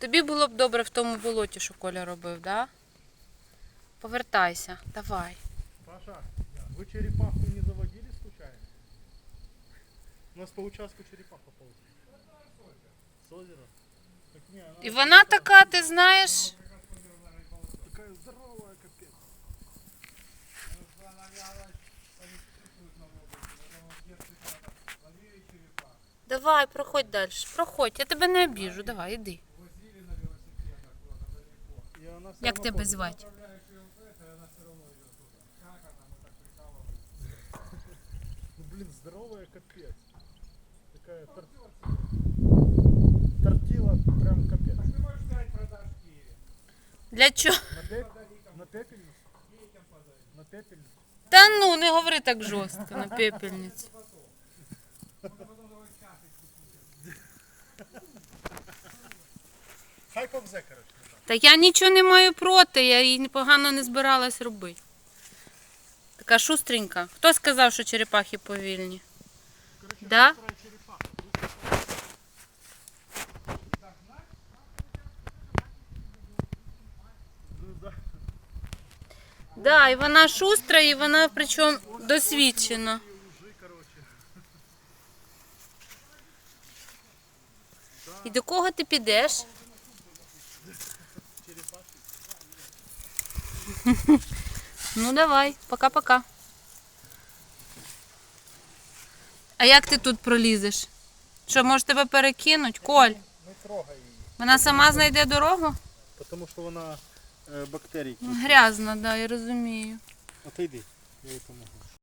Тобі було б добре в тому болоті, що Коля робив, да? Повертайся, давай. Паша, вы черепаху не заводили случайно? У нас по участку черепаха ползает. С озера? Так не, она І вона така, ти знаєш, такая здоровая, капец. давай, проходь далі. Проходь, я тебе не обіжу, давай, іди. Як тебе звати? Ну блин, здоровая, капец. Такая тор... тортила, прям капец. Для чого? На, пеп... на пепельницу? На пепельницу? Та ну, не говори так жорстко на пепельниці. Хай повзе, короче. Та я нічого не маю проти, я її погано не збиралась робити. Така шустренька. Хто сказав, що черепахи повільні? Ну да. Да, і вона шустра, і вона причому досвідчена. І до кого ти підеш? Ну давай, пока-пока. А як ти тут пролізеш? Що, може тебе перекинуть? Коль, Не трогай її. вона сама знайде дорогу? Тому що вона е, бактерій. Грязна, да, я розумію. Отойди, я їй помогу.